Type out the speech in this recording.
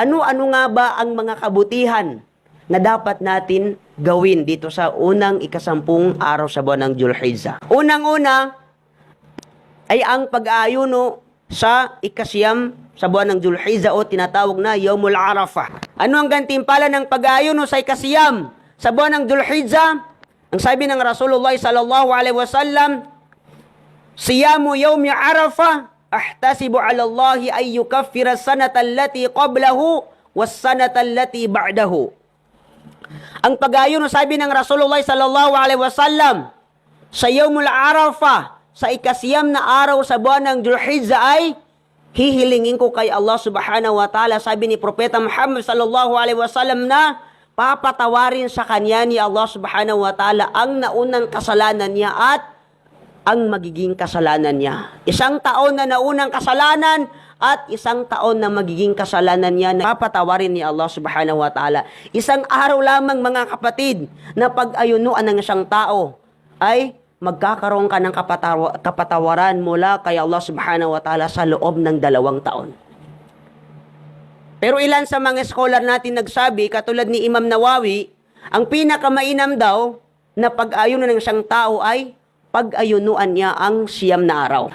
Ano-ano nga ba ang mga kabutihan na dapat natin gawin dito sa unang ikasampung araw sa buwan ng Julhizza? Unang-una ay ang pag-aayuno sa ikasiyam sa buwan ng Julhizza o tinatawag na Yawmul Arafah. Ano ang gantimpala ng pag-aayuno sa ikasiyam sa buwan ng Julhizza? Ang sabi ng Rasulullah sallallahu alaihi wasallam, Siyamu yawmi Arafah ahtasibu ala Allah ay yukaffira sanata allati qablahu was sanata allati ba'dahu. Ang pag-ayuno sabi ng Rasulullah sallallahu alaihi wasallam sa Yawmul Arafah sa ikasiyam na araw sa buwan ng Dhul-Hijjah ay hihilingin ko kay Allah subhanahu wa ta'ala sabi ni Propeta Muhammad sallallahu alaihi wasallam na papatawarin sa kanya ni Allah subhanahu wa ta'ala ang naunang kasalanan niya at ang magiging kasalanan niya. Isang taon na naunang kasalanan at isang taon na magiging kasalanan niya na papatawarin ni Allah subhanahu wa ta'ala. Isang araw lamang mga kapatid na pag-ayunuan ng isang tao ay magkakaroon ka ng kapatawa- kapatawaran mula kay Allah subhanahu wa ta'ala sa loob ng dalawang taon. Pero ilan sa mga scholar natin nagsabi, katulad ni Imam Nawawi, ang pinakamainam daw na pag-ayuno ng isang tao ay pag-ayunuan niya ang siyam na araw.